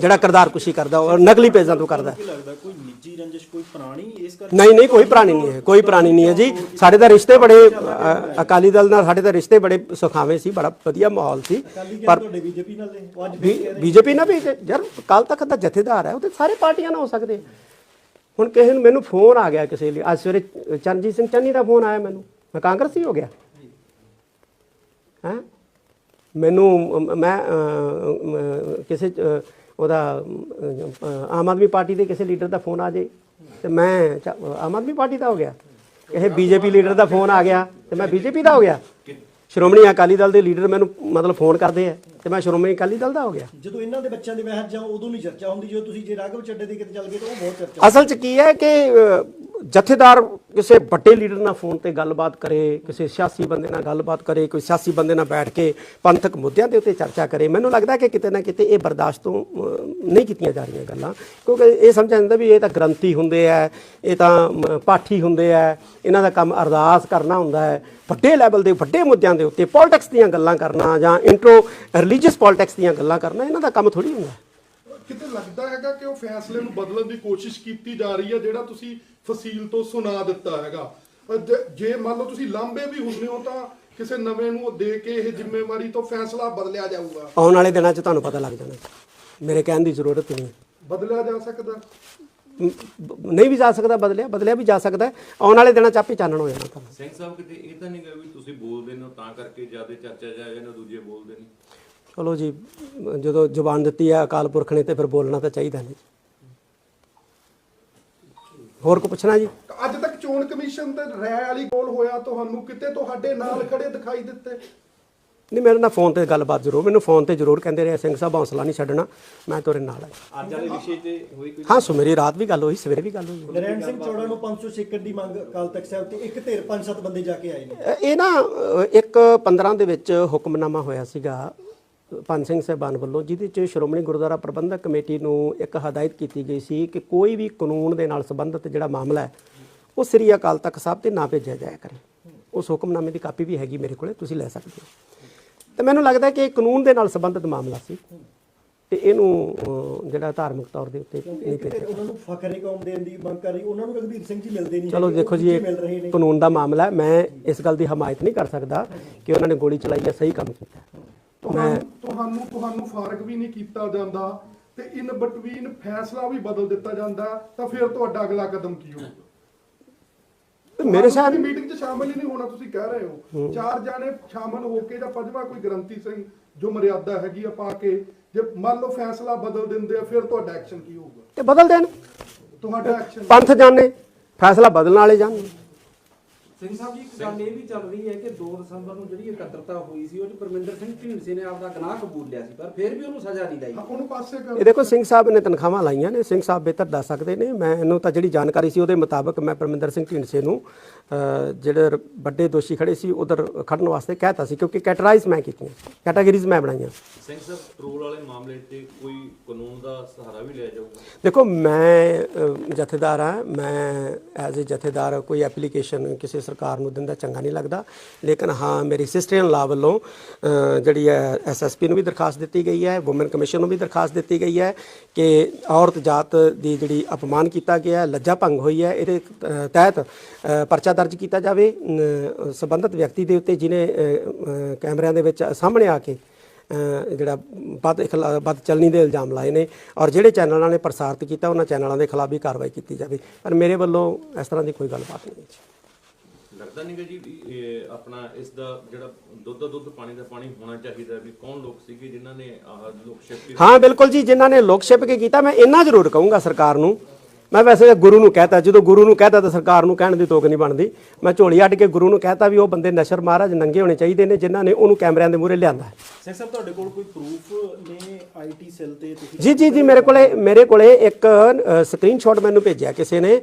ਜਿਹੜਾ ਕਰਦਾਰ ਕੁਸ਼ੀ ਕਰਦਾ ਉਹ ਨਕਲੀ ਪੇਜਾਂ ਤੋਂ ਕਰਦਾ। ਕੀ ਲੱਗਦਾ ਕੋਈ ਨਿੱਜੀ ਰੰਜਿਸ਼ ਕੋਈ ਪੁਰਾਣੀ ਇਸ ਕਰਕੇ? ਨਹੀਂ ਨਹੀਂ ਕੋਈ ਪੁਰਾਣੀ ਨਹੀਂ ਹੈ ਕੋਈ ਪੁਰਾਣੀ ਨਹੀਂ ਹੈ ਜੀ। ਸਾਡੇ ਤਾਂ ਰਿਸ਼ਤੇ ਬੜੇ ਅ, ਅਕਾਲੀ ਦਲ ਨਾਲ ਸਾਡੇ ਤਾਂ ਰਿਸ਼ਤੇ ਬੜੇ ਸੁਖਾਵੇਂ ਸੀ ਬੜਾ ਵਧੀਆ ਮਾਹੌਲ ਸੀ। ਪਰ ਤੁਹਾਡੇ ਬੀਜੇਪੀ ਨਾਲ ਨੇ ਉਹ ਅੱਜ ਵੀ ਬੀਜੇਪੀ ਯਾਰ ਕੱਲ ਤੱਕ ਦਾ ਜਥੇਦਾਰ ਹੈ ਉਹ ਤੇ ਸਾਰੇ ਪਾਰਟੀਆਂ ਨਾਲ ਹੋ ਸਕਦੇ ਆ। ਹੁਣ ਕਿਸੇ ਨੂੰ ਮੈਨੂੰ ਫੋਨ ਆ ਗਿਆ ਕਿਸੇ ਲਈ। ਅੱਜ ਸਵੇਰੇ ਚਰਨਜੀਤ ਸਿੰਘ ਚੰਨੀ ਦਾ ਫੋਨ ਆਇਆ ਮੈਨੂੰ। ਮੈਂ ਕਾਂਗਰਸੀ ਹੋ ਗਿਆ। ਹੈ? ਮੈਨੂੰ ਮੈਂ ਕਿਸੇ ਉਹਦਾ ਆਮ ਆਦਮੀ ਪਾਰਟੀ ਦੇ ਕਿਸੇ ਲੀਡਰ ਦਾ ਫੋਨ ਆ ਜੇ ਤੇ ਮੈਂ ਆਮ ਆਦਮੀ ਪਾਰਟੀ ਦਾ ਹੋ ਗਿਆ। ਕਿਸੇ ਬੀਜੇਪੀ ਲੀਡਰ ਦਾ ਫੋਨ ਆ ਗਿਆ ਤੇ ਮੈਂ ਬੀਜੇਪੀ ਦਾ ਹੋ ਗਿਆ। ਸ਼੍ਰੋਮਣੀ ਅਕਾਲੀ ਦਲ ਦੇ ਲੀਡਰ ਮੈਨੂੰ ਮਤਲਬ ਫੋਨ ਕਰਦੇ ਆ ਤੇ ਮੈਂ ਸ਼੍ਰੋਮਣੀ ਅਕਾਲੀ ਦਲ ਦਾ ਹੋ ਗਿਆ। ਜਦੋਂ ਇਹਨਾਂ ਦੇ ਬੱਚਿਆਂ ਦੇ ਵਿਆਹ ਜਾਓ ਉਦੋਂ ਨਹੀਂ ਚਰਚਾ ਹੁੰਦੀ ਜਦੋਂ ਤੁਸੀਂ ਜੇ ਰਾਘਵ ਚੱਡੇ ਦੇ ਕਿਤੇ ਚੱਲ ਗਏ ਤਾਂ ਉਹ ਬਹੁਤ ਚਰਚਾ ਅਸਲ 'ਚ ਕੀ ਹੈ ਕਿ ਜਥੇਦਾਰ ਕਿਸੇ ਵੱਡੇ ਲੀਡਰ ਨਾਲ ਫੋਨ ਤੇ ਗੱਲਬਾਤ ਕਰੇ, ਕਿਸੇ ਸਿਆਸੀ ਬੰਦੇ ਨਾਲ ਗੱਲਬਾਤ ਕਰੇ, ਕੋਈ ਸਿਆਸੀ ਬੰਦੇ ਨਾਲ ਬੈਠ ਕੇ ਪੰਥਕ ਮੁੱਦਿਆਂ ਦੇ ਉੱਤੇ ਚਰਚਾ ਕਰੇ। ਮੈਨੂੰ ਲੱਗਦਾ ਕਿ ਕਿਤੇ ਨਾ ਕਿਤੇ ਇਹ ਬਰਦਾਸ਼ਤ ਤੋਂ ਨਹੀਂ ਕੀਤੀਆਂ ਜਾ ਰਹੀਆਂ ਗੱਲਾਂ। ਕਿਉਂਕਿ ਇਹ ਸਮਝਿਆ ਜਾਂਦਾ ਵੀ ਇਹ ਤਾਂ ਗ੍ਰੰਥੀ ਹੁੰਦੇ ਆ, ਇਹ ਤਾਂ ਪਾਠੀ ਹੁੰਦੇ ਆ, ਇਹਨਾਂ ਦਾ ਕੰਮ ਅਰਦਾਸ ਕਰਨਾ ਹੁੰਦਾ ਹੈ। ਵੱਡੇ ਲੈਵਲ ਦੇ, ਵੱਡੇ ਮੁੱਦਿਆਂ ਦੇ ਉੱਤੇ ਪੋਲਿਟਿਕਸ ਦੀਆਂ ਗੱਲਾਂ ਕਰਨਾ ਜਾਂ ਇੰਟਰੋ ਰਿਲੀਜੀਅਸ ਪੋਲਿਟਿਕਸ ਦੀਆਂ ਗੱਲਾਂ ਕਰਨਾ, ਇਹਨਾਂ ਦਾ ਕੰਮ ਥੋੜੀ ਹੁੰਦਾ। ਕਿਤੇ ਲੱਗਦਾ ਹੈਗਾ ਕਿ ਉਹ ਫੈਸਲੇ ਨੂੰ ਬਦਲਣ ਦੀ ਕੋਸ਼ਿਸ਼ ਕੀਤੀ ਜਾ ਰਹੀ ਹੈ ਜਿਹੜਾ ਤੁਸੀਂ ਫਸੀਲ ਤੋਂ ਸੁਣਾ ਦਿੱਤਾ ਹੈਗਾ? ਜੇ- ਮੰਨ ਲਓ ਤੁਸੀਂ ਲਾਂਬੇ ਵੀ ਹੁੰਦੇ ਹੋ ਤਾਂ ਕਿਸੇ ਨਵੇਂ ਨੂੰ ਉਹ ਦੇ ਕੇ ਇਹ ਜ਼ਿੰਮੇਵਾਰੀ ਤੋਂ ਫੈਸਲਾ ਬਦਲਿਆ ਜਾਊਗਾ। ਆਉਣ ਵਾਲੇ ਦਿਨਾਂ 'ਚ ਤੁਹਾਨੂੰ ਪਤਾ ਲੱਗ ਜਾਣਾ। ਮੇਰੇ ਕਹਿਣ ਦੀ ਜ਼ਰੂਰਤ ਨਹੀਂ ਬਦਲਿਆ ਜਾ ਸਕਦਾ? ਨਹੀਂ ਵੀ ਜਾ ਸਕਦਾ ਬਦਲਿਆ ਬਦਲਿਆ ਵੀ ਜਾ ਸਕਦਾ। ਆਉਣ ਵਾਲੇ ਦਿਨਾਂ 'ਚ ਆਪੇ ਚਾਨਣ ਹੋ ਜਾਣਾ ਤੁਹਾਨੂੰ। ਸਿੰਘ ਸਾਹਿਬ ਕਿਤੇ ਇਹ ਤਾਂ ਨਹੀਂ ਗਾ ਵੀ ਤੁਸੀਂ ਬੋਲਦੇ ਨੇ ਤਾਂ ਕਰਕੇ ਜ਼ਿਆਦਾ ਚਰਚਾ ਜਾ ਜਾਂਦੇ ਦੂਜੇ ਬੋਲਦੇ ਨਹੀਂ ਚਲੋ ਜੀ ਜਦੋਂ ਜ਼ੁਬਾਨ ਦਿੱਤੀ ਹੈ ਅਕਾਲ ਪੁਰਖ ਨੇ ਤੇ ਫਿਰ ਬੋਲਣਾ ਤਾਂ ਚਾਹੀਦਾ ਨਹੀਂ। ਹੋਰ ਕੋ ਪੁੱਛਣਾ ਜੀ? ਅੱਜ ਤੱਕ ਚੋਣ ਕਮਿਸ਼ਨ ਤੇ ਰਾਇ ਵਾਲੀ ਕੋਲ ਹੋਇਆ ਤੁਹਾਨੂੰ ਕਿਤੇ ਤੁਹਾਡੇ ਨਾਲ ਖੜੇ ਦਿਖਾਈ ਦਿੱਤੇ? ਨਹੀਂ ਮੇਰੇ ਨਾਲ ਫੋਨ ਤੇ ਗੱਲਬਾਤ ਜ਼ਰੂਰ ਮੈਨੂੰ ਫੋਨ ਤੇ ਜ਼ਰੂਰ ਕਹਿੰਦੇ ਰਹੇ ਸਿੰਘ ਸਾਹਿਬ ਹੌਸਲਾ ਨਹੀਂ ਛੱਡਣਾ ਮੈਂ ਤੁਹਾਡੇ ਨਾਲ ਹਾਂ ਅੱਜ ਵਾਲੇ ਵਿਸ਼ੇ ਤੇ ਹੋਈ ਕੋਈ ਹਾਂ ਸੋ ਮੇਰੀ ਰਾਤ ਵੀ ਗੱਲ ਹੋਈ ਸਵੇਰੇ ਵੀ ਗੱਲ ਹੋਈ। ਨਰੈਣ ਸਿੰਘ ਚੌੜਾ ਨੂੰ 500 ਛੇਕੜ ਦੀ ਮੰਗ ਅਕਾਲ ਤਖਤ ਸਾਹਿਬ ਤੇ ਇੱਕ ਧਿਰ ਪੰਜ ਸੱਤ ਬੰਦੇ ਜਾ ਕੇ ਆਏ ਨੇ। ਇਹ ਨਾ ਇੱਕ 15 ਦੇ ਵਿੱਚ ਹੁਕਮਨਾਮਾ ਹੋਇਆ ਸੀਗਾ ਪੰਜ ਸਿੰਘ ਸਾਹਿਬਾਨ ਵੱਲੋਂ ਜਿਹਦੇ ਚ ਸ਼੍ਰੋਮਣੀ ਗੁਰਦੁਆਰਾ ਪ੍ਰਬੰਧਕ ਕਮੇਟੀ ਨੂੰ ਇੱਕ ਹਦਾਇਤ ਕੀਤੀ ਗਈ ਸੀ ਕਿ ਕੋਈ ਵੀ ਕਾਨੂੰਨ ਦੇ ਨਾਲ ਸੰਬੰਧਿਤ ਜਿਹੜਾ ਮਾਮਲਾ ਹੈ ਉਹ ਸ੍ਰੀ ਅਕਾਲ ਤਖਤ ਸਾਹਿਬ ਤੇ ਨਾ ਭੇਜਿਆ ਜਾਇਆ ਕਰੇ। ਉਸ ਹੁਕਮਨਾਮੇ ਦੀ ਕਾਪੀ ਵੀ ਹੈਗੀ ਮੇਰੇ ਕੋਲੇ ਤੁਸੀਂ ਲੈ ਸਕਦੇ ਹੋ। ਤੇ ਮੈਨੂੰ ਲੱਗਦਾ ਕਿ ਇਹ ਕਾਨੂੰਨ ਦੇ ਨਾਲ ਸੰਬੰਧਿਤ ਮਾਮਲਾ ਸੀ ਤੇ ਇਹਨੂੰ ਜਿਹੜਾ ਧਾਰਮਿਕ ਤੌਰ ਦੇ ਉੱਤੇ ਨਹੀਂ ਭੇਜਿਆ। ਉਹਨਾਂ ਨੂੰ ਫਖਰੇ ਕੌਮ ਦੇਣ ਦੀ ਮੰਗ ਕਰ ਰਹੀ ਉਹਨਾਂ ਨੂੰ ਰਘਬੀਰ ਸਿੰਘ ਜੀ ਮਿਲਦੇ ਨਹੀਂ ਚਲੋ ਦੇਖੋ ਜੀ ਇਹ ਕਾਨੂੰਨ ਦਾ ਮਾਮਲਾ ਹੈ ਮੈਂ ਇਸ ਗੱਲ ਦੀ ਹਮਾਇਤ ਨਹੀਂ ਕਰ ਸਕਦਾ ਕਿ ਉਹਨਾਂ ਨੇ ਗੋਲੀ ਚਲਾਈ ਹੈ ਸਹੀ ਕੰਮ ਕੀਤਾ। ਤੁਹਾਨੂੰ ਤੁਹਾਨੂੰ ਤੁਹਾਨੂੰ ਫਾਰਗ ਵੀ ਨਹੀਂ ਕੀਤਾ ਜਾਂਦਾ ਤੇ ਇਨ ਬਟਵੀਨ ਫੈਸਲਾ ਵੀ ਬਦਲ ਦਿੱਤਾ ਜਾਂਦਾ ਤਾਂ ਫਿਰ ਤੁਹਾਡਾ ਅਗਲਾ ਕਦਮ ਕੀ ਹੋਊਗਾ? ਮੇਰੇ ਸਾਹ ਮੀਟਿੰਗ 'ਚ ਸ਼ਾਮਲ ਹੀ ਨਹੀਂ ਹੋਣਾ ਤੁਸੀਂ ਕਹਿ ਰਹੇ ਹੋ। ਚਾਰ ਜਾਣੇ ਸ਼ਾਮਲ ਹੋ ਕੇ ਜਾਂ ਪੰਜਵਾਂ ਕੋਈ ਗਰੰਤੀ ਸਿੰਘ ਜੋ ਮਰਿਆਦਾ ਹੈਗੀ ਆ ਪਾ ਕੇ ਜੇ ਮੰਨ ਲਓ ਫੈਸਲਾ ਬਦਲ ਦਿੰਦੇ ਆ ਫਿਰ ਤੁਹਾਡਾ ਐਕਸ਼ਨ ਕੀ ਹੋਊਗਾ? ਤੇ ਬਦਲ ਦੇਣ। ਤੁਹਾਡਾ ਐਕਸ਼ਨ ਪੰਥ ਜਾਣੇ ਫੈਸਲਾ ਬਦਲਣ ਵਾਲੇ ਜਾਣੇ। ਸਿੰਘ ਸਾਹਿਬ ਜੀ ਇੱਕ ਗੱਲ ਇਹ ਵੀ ਚੱਲ ਰਹੀ ਹੈ ਕਿ 2 ਦਸੰਬਰ ਨੂੰ ਜਿਹੜੀ ਇਕੱਤਰਤਾ ਹੋਈ ਸੀ ਉਹ ਚ ਪਰਮਿੰਦਰ ਸਿੰਘ ਢੀਂਡਸੇ ਨੇ ਆਪਦਾ ਗੁਨਾਹ ਕਬੂਲ ਲਿਆ ਸੀ ਪਰ ਫਿਰ ਵੀ ਉਹਨੂੰ ਸਜ਼ਾ ਨਹੀਂ ਲਈ। ਉਹਨੂੰ ਪਾਸੇ ਕਰ ਇਹ ਦੇਖੋ ਸਿੰਘ ਸਾਹਿਬ ਨੇ ਤਨਖਾਹਾਂ ਲਾਈਆਂ ਨੇ ਸਿੰਘ ਸਾਹਿਬ ਬਿਹਤਰ ਦੱਸ ਸਕਦੇ ਨੇ। ਮੈਂ ਇਹਨੂੰ ਤਾਂ ਜਿਹੜੀ ਜਾਣਕਾਰੀ ਸੀ ਉਹਦੇ ਮੁਤਾਬਕ ਮੈਂ ਪਰਮਿੰਦਰ ਸਿੰਘ ਢੀਂਡਸੇ ਨੂੰ ਜਿਹੜੇ ਵੱਡੇ ਦੋਸ਼ੀ ਖੜੇ ਸੀ ਉਧਰ ਖੜਨ ਵਾਸਤੇ ਕਹਿਤਾ ਸੀ ਕਿਉਂਕਿ ਕੈਟਰਾਈਜ਼ ਮੈਂ ਕੀਤੀਆਂ ਕੈਟਾਗਰੀਜ਼ ਮੈਂ ਬਣਾਈਆਂ। ਸਿੰਘ ਸਾਹਿਬ ਪੈਟਰੋਲ ਵਾਲੇ ਮਾਮਲੇ ਤੇ ਕੋਈ ਕਾਨੂੰਨ ਦਾ ਸਹਾਰਾ ਵੀ ਲਿਆ ਜਾਊਗਾ? ਦੇਖੋ ਮੈਂ ਜਥੇਦਾਰ ਹਾਂ ਮੈਂ ਐਜ਼ ਅ ਜਥੇਦਾਰ ਕੋਈ ਐਪਲੀਕੇਸ਼ਨ ਕਿਸੇ ਸਰਕਾਰ ਨੂੰ ਦਿੰਦਾ ਚੰਗਾ ਨਹੀਂ ਲੱਗਦਾ। ਲੇਕਿਨ ਹਾਂ ਮੇਰੀ ਸਿਸਟਰ ਇਨ ਲਾ ਵੱਲੋਂ ਜਿਹੜੀ ਹੈ ਐਸਐਸਪੀ ਨੂੰ ਵੀ ਦਰਖਾਸਤ ਦਿੱਤੀ ਗਈ ਹੈ ਵੂਮਨ ਕਮਿਸ਼ਨ ਨੂੰ ਵੀ ਦਰਖਾਸਤ ਦਿੱਤੀ ਗਈ ਹੈ ਕਿ ਔਰਤ ਜਾਤ ਦੀ ਜਿਹੜੀ ਅਪਮਾਨ ਕੀਤਾ ਗਿਆ ਹੈ ਲੱਜਾ ਭੰਗ ਹੋਈ ਹੈ ਇਹਦੇ ਤਹਿਤ ਪਰਚਾ ਦਰਜ ਕੀਤਾ ਜਾਵੇ। ਅ, ਸੰਬੰਧਿਤ ਵਿਅਕਤੀ ਦੇ ਉੱਤੇ ਜਿਨੇ ਕੈਮਰਿਆਂ ਦੇ ਵਿੱਚ ਸਾਹਮਣੇ ਆ ਕੇ ਜਿਹੜਾ ਵੱਧ ਖਿਲਾ- ਬਦ ਚੱਲਣੀ ਦੇ ਇਲਜ਼ਾਮ ਲਾਏ ਨੇ ਔਰ ਜਿਹੜੇ ਚੈਨਲਾਂ ਨੇ ਪ੍ਰਸਾਰਿਤ ਕੀਤਾ ਉਹਨਾਂ ਚੈਨਲਾਂ ਦੇ ਖਿਲਾਫ ਵੀ ਕਾਰਵਾਈ ਕੀਤੀ ਜਾਵੇ। ਪਰ ਮੇਰੇ ਵੱਲੋਂ ਇਸ ਤਰ੍ਹਾਂ ਦੀ ਕੋਈ ਗੱਲਬਾਤ ਨਹੀਂ ਹੈ ਲੱਗਦਾ ਨਹੀਂ ਗਾ ਜੀ ਵੀ ਇਹ ਆਪਣਾ ਇਸ ਦਾ ਜਿਹੜਾ ਦੁੱਧ ਦਾ ਦੁੱਧ ਪਾਣੀ ਦਾ ਪਾਣੀ ਹੋਣਾ ਚਾਹੀਦਾ ਵੀ ਕੌਣ ਲੋਕ ਸੀਗੇ ਜਿਨ੍ਹਾਂ ਨੇ ਆਹ ਲੋਕ ਸ਼ਕਤੀ ਹਾਂ, ਬਿਲਕੁਲ ਜੀ, ਜਿਨ੍ਹਾਂ ਨੇ ਲੋਕ ਛਿਪ ਕੇ ਕੀਤਾ, ਮੈਂ ਇੰਨਾ ਜ਼ਰੂਰ ਕਹੂੰਗਾ ਸਰਕਾਰ ਨੂੰ ਮੈਂ ਵੈਸੇ ਗੁਰੂ ਨੂੰ ਕਹਤਾ ਜਦੋਂ ਗੁਰੂ ਨੂੰ ਕਹਤਾ ਤਾਂ ਸਰਕਾਰ ਨੂੰ ਕਹਿਣ ਦੀ ਤੋਕ ਨਹੀਂ ਬਣਦੀ। ਮੈਂ ਝੋਲੀ ਅੱਡ ਕੇ ਗੁਰੂ ਨੂੰ ਕਹਤਾ ਵੀ ਉਹ ਬੰਦੇ ਨਸ਼ਰ ਮਹਾਰਾਜ ਨੰਗੇ ਹੋਣੇ ਚਾਹੀਦੇ ਨੇ ਜਿਨ੍ਹਾਂ ਨੇ ਉਹਨੂੰ ਕੈਮਰਿਆਂ ਦੇ ਮੂਹਰੇ ਲਿਆਂਦਾ ਹੈ। ਸਿੰਘ ਸਾਹਿਬ ਤੁਹਾਡੇ ਕੋਲ ਕੋਈ ਪ੍ਰੂਫ ਨੇ ਆਈਟੀ ਸੈੱਲ ਤੇ ਤੁਸੀਂ ਜੀ ਜੀ ਜੀ ਮੇਰੇ ਕੋਲੇ ਮੇਰੇ ਕੋਲੇ ਇੱਕ ਸਕਰੀਨਸ਼ਾਟ ਮੈਨੂੰ ਭੇਜਿਆ ਕਿਸੇ ਨੇ।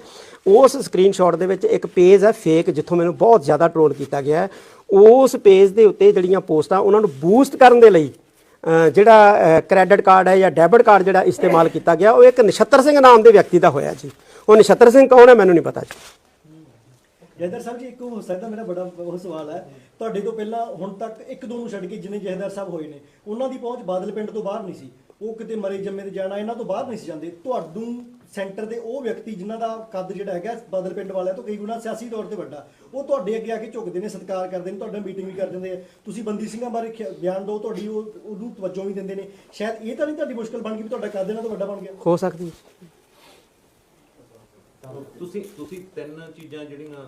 ਉਸ ਸਕਰੀਨਸ਼ਾਟ ਦੇ ਵਿੱਚ ਇੱਕ ਪੇਜ ਹੈ ਫੇਕ ਜਿੱਥੋਂ ਮੈਨੂੰ ਬਹੁਤ ਜ਼ਿਆਦਾ ਟ੍ਰੋਲ ਕੀਤਾ ਗਿਆ ਉਸ ਪੇਜ ਦੇ ਉੱਤੇ ਜਿਹੜੀਆਂ ਪੋਸਟਾਂ ਉਹਨਾਂ ਨੂੰ ਬੂਸਟ ਕਰਨ ਦੇ ਲਈ ਜਿਹੜਾ ਕ੍ਰੈਡਿਟ ਕਾਰਡ ਹੈ ਜਾਂ ਡੈਬਿਟ ਕਾਰਡ ਜਿਹੜਾ ਇਸਤੇਮਾਲ ਕੀਤਾ ਗਿਆ, ਉਹ ਇੱਕ ਨਛੱਤਰ ਸਿੰਘ ਨਾਮ ਦੇ ਵਿਅਕਤੀ ਦਾ ਹੋਇਆ ਜੀ। ਉਹ ਨਛੱਤਰ ਸਿੰਘ ਕੌਣ ਹੈ ਮੈਨੂੰ ਨਹੀਂ ਪਤਾ ਜੀ। ਜਹਿਦਰ ਸਾਹਿਬ ਜੀ, ਇੱਕ ਹੋ ਸਕਦਾ ਮੇਰਾ ਬੜਾ ਉਹ ਸਵਾਲ ਹੈ। ਤੁਹਾਡੇ ਤੋਂ ਪਹਿਲਾਂ ਹੁਣ ਤੱਕ ਇੱਕ ਦੋ ਨੂੰ ਛੱਡ ਕੇ ਜਿੰਨੇ ਜਹਿਦਰ ਸਾਹਿਬ ਹੋਏ ਨੇ, ਉਹਨਾਂ ਦੀ ਪਹੁੰਚ ਬਾਦਲ ਪਿੰਡ ਤੋਂ ਬਾਹਰ ਨਹੀਂ ਸੀ। ਉਹ ਕਿਤੇ ਮਰੇ ਜੰਮੇ ਤੇ ਜਾਣਾ, ਇਹਨਾਂ ਤੋਂ ਬਾਹਰ ਨਹੀਂ ਸੀ ਜਾਂਦੇ। ਤੁਹਾਨੂੰ ਸੈਂਟਰ ਦੇ ਉਹ ਵਿਅਕਤੀ ਜਿਨ੍ਹਾਂ ਦਾ ਕੱਦ ਜਿਹੜਾ ਹੈਗਾ ਬਾਦਲ ਪਿੰਡ ਵਾਲਿਆਂ ਤੋਂ ਕਈ ਗੁਣਾ ਸਿਆਸੀ ਤੌਰ ਤੇ ਵੱਡਾ, ਉਹ ਤੁਹਾਡੇ ਅੱਗੇ ਆ ਕੇ ਝੁਕਦੇ ਨੇ, ਸਤਿਕਾਰ ਕਰਦੇ ਨੇ, ਤੁਹਾਡੇ ਨਾਲ ਮੀਟਿੰਗ ਵੀ ਕਰ ਦਿੰਦੇ ਆ। ਤੁਸੀਂ ਬੰਦੀ ਸਿੰਘਾਂ ਬਾਰੇ ਬਿਆਨ ਦਿਓ, ਤੁਹਾਡੀ ਉਹ, ਉਹਨੂੰ ਤਵੱਜੋ ਵੀ ਦਿੰਦੇ ਨੇ। ਸ਼ਾਇਦ ਇਹ ਤਾਂ ਨਹੀਂ ਤੁਹਾਡੀ ਮੁਸ਼ਕਲ ਬਣ ਗਈ ਵੀ ਤੁਹਾਡਾ ਕੱਦ ਇਹਨਾਂ ਤੋਂ ਵੱਡਾ ਬਣ ਗਿਆ। ਹੋ ਸਕਦੀ ਹੈ। ਤੁਸੀਂ ਤੁਸੀਂ ਤਿੰਨ ਚੀਜ਼ਾਂ ਜਿਹੜੀਆਂ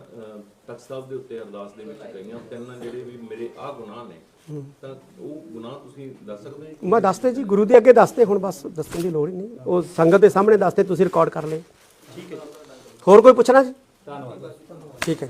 ਤਖ਼ਤ ਸਾਹਿਬ ਦੇ ਉੱਤੇ ਅਰਦਾਸ ਦੇ ਵਿੱਚ ਗਈਆਂ ਤਿੰਨ ਜਿਹੜੇ ਵੀ ਮੇਰੇ ਆ ਗੁਨਾਹ ਨੇ ਤਾਂ ਉਹ ਗੁਨਾਹ ਤੁਸੀਂ ਦੱਸ ਸਕਦੇ ਹੋ? ਮੈਂ ਦੱਸਦੇ ਜੀ ਗੁਰੂ ਦੇ ਅੱਗੇ ਦੱਸਦੇ ਹੁਣ ਬਸ ਦੱਸਣ ਦੀ ਲੋੜ ਹੀ ਨਹੀਂ। ਉਹ ਸੰਗਤ ਦੇ ਸਾਹਮਣੇ ਦੱਸਦੇ ਤੁਸੀਂ ਰਿਕਾਰਡ ਕਰ ਲਏ ਠੀਕ ਹੈ ਹੋਰ ਕੋਈ ਪੁੱਛਣਾ ਜੀ? ਧੰਨਵਾਦ। ਠੀਕ ਹੈ